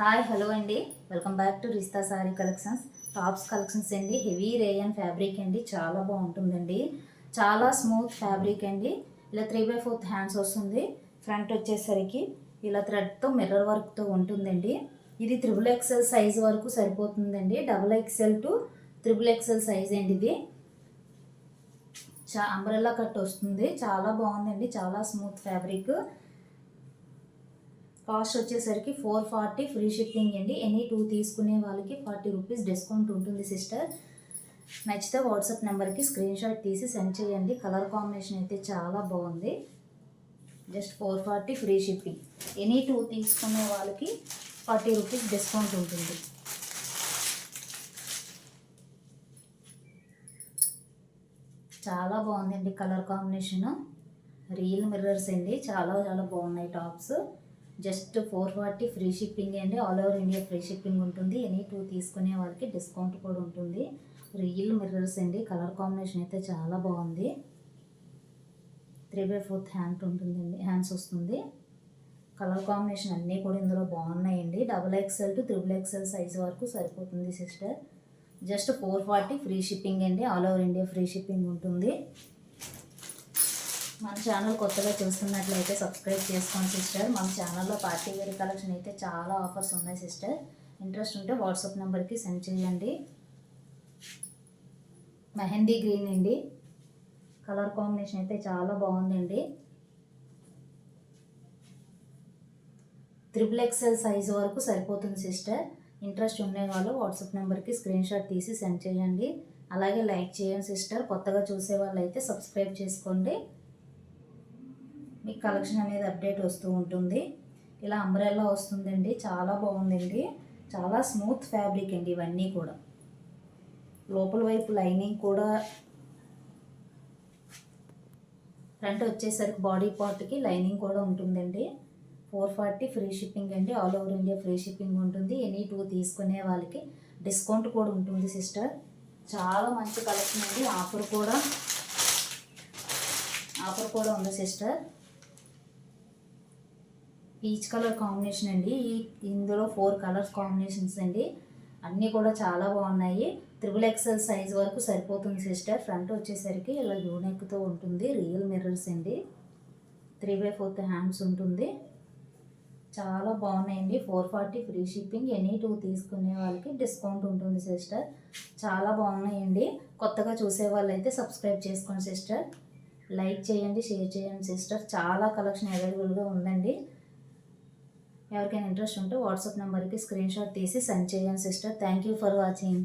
Hi hello అండి. Welcome back to Rishta saree collections. Tops collections అండి. Heavy rayon fabric అండి. చాలా బాగుంటుందండి. చాలా స్మూత్ ఫ్యాబ్రిక్ అండి. ఇలా త్రీ బై ఫోర్త్ హ్యాండ్స్ వస్తుంది. ఫ్రంట్ వచ్చేసరికి ఇలా థ్రెడ్తో మిర్రర్ వర్క్తో ఉంటుందండి. ఇది త్రిబుల్ ఎక్సెల్ సైజ్ వరకు సరిపోతుందండి. Double XL to triple XL size అండి ఇది. చా అంబ్రెల్లా కట్ వస్తుంది. చాలా బాగుందండి. చాలా స్మూత్ ఫ్యాబ్రిక్. కాస్ట్ వచ్చేసరికి ఫోర్ ఫార్టీ ఫ్రీ షిప్పింగ్ అండి. ఎనీ టూ తీసుకునే వాళ్ళకి ఫార్టీ రూపీస్ డిస్కౌంట్ ఉంటుంది సిస్టర్. నచ్చితే వాట్సాప్ నెంబర్కి స్క్రీన్ షాట్ తీసి సెండ్ చేయండి. కలర్ కాంబినేషన్ అయితే చాలా బాగుంది. Just four forty free shipping. Any two తీసుకునే వాళ్ళకి ఫార్టీ రూపీస్ డిస్కౌంట్ ఉంటుంది. చాలా బాగుందండి కలర్ కాంబినేషన్. రియల్ మిర్రర్స్ అండి. చాలా చాలా బాగున్నాయి tops. Just four forty free shipping అండి. All over India free shipping ఉంటుంది. ఎనీ టూ తీసుకునే వాళ్ళకి డిస్కౌంట్ కూడా ఉంటుంది. రియల్ మిర్రర్స్ అండి. కలర్ కాంబినేషన్ అయితే చాలా బాగుంది. త్రీ బై ఫోర్త్ హ్యాండ్ ఉంటుందండి. హ్యాండ్స్ వస్తుంది. కలర్ కాంబినేషన్ అన్నీ కూడా ఇందులో బాగున్నాయండి. Double XL to triple XL size వరకు సరిపోతుంది sister. Just four forty free shipping అండి. All over India free shipping ఉంటుంది. మన ఛానల్ కొత్తగా చూస్తున్నట్లయితే సబ్స్క్రైబ్ చేసుకోండి సిస్టర్ మన ఛానల్లో పార్టీ వేర్ కలెక్షన్ అయితే చాలా ఆఫర్స్ ఉన్నాయి సిస్టర్ ఇంట్రెస్ట్ ఉంటే వాట్సాప్ నెంబర్కి సెండ్ చేయండి. మెహందీ గ్రీన్ అండి. కలర్ కాంబినేషన్ అయితే చాలా బాగుందండి. త్రిబుల్ ఎక్స్ఎల్ సైజ్ వరకు సరిపోతుంది సిస్టర్ ఇంట్రెస్ట్ ఉండే వాళ్ళు వాట్సాప్ నెంబర్కి స్క్రీన్ షాట్ తీసి సెండ్ చేయండి. అలాగే లైక్ చేయండి సిస్టర్ కొత్తగా చూసే వాళ్ళు అయితే సబ్స్క్రైబ్ చేసుకోండి. మీకు కలెక్షన్ అనేది అప్డేట్ వస్తూ ఉంటుంది. ఇలా అంబ్రెల్లా వస్తుందండి. చాలా బాగుందండి. చాలా స్మూత్ ఫ్యాబ్రిక్ అండి ఇవన్నీ కూడా. లోపల వైపు లైనింగ్ కూడా ఫ్రంట్ వచ్చేసరికి బాడీ పార్ట్కి లైనింగ్ కూడా ఉంటుందండి. ఫోర్ ఫార్టీ ఫ్రీ షిప్పింగ్ అండి. All over India free shipping ఉంటుంది. ఎనీ టూ తీసుకునే వాళ్ళకి డిస్కౌంట్ కూడా ఉంటుంది సిస్టర్. చాలా మంచి కలెక్షన్ అండి. ఆఫర్ కూడా ఆఫర్ కూడా ఉంది సిస్టర్. పీచ్ కలర్ కాంబినేషన్ అండి. ఈ ఇందులో ఫోర్ కలర్స్ కాంబినేషన్స్ అండి. అన్నీ కూడా చాలా బాగున్నాయి. త్రిబుల్ ఎక్స్ఎల్ సైజ్ వరకు సరిపోతుంది సిస్టర్. ఫ్రంట్ వచ్చేసరికి ఇలా యూనెక్తో ఉంటుంది. రియల్ మిర్రర్స్ అండి. త్రీ బై ఫోర్త్ హ్యాండ్స్ ఉంటుంది. చాలా బాగున్నాయండి. Four forty free shipping. Any two తీసుకునే వాళ్ళకి డిస్కౌంట్ ఉంటుంది సిస్టర్. చాలా బాగున్నాయండి. కొత్తగా చూసే వాళ్ళు అయితే సబ్స్క్రైబ్ చేసుకోండి సిస్టర్. లైక్ చేయండి షేర్ చేయండి సిస్టర్. చాలా కలెక్షన్ అవైలబుల్గా ఉందండి. ఎవరికైనా ఇంట్రెస్ట్ ఉంటే వాట్సాప్ నెంబర్కి స్క్రీన్ షాట్ తీసి సెండ్ చేయండి sister. Thank you for watching.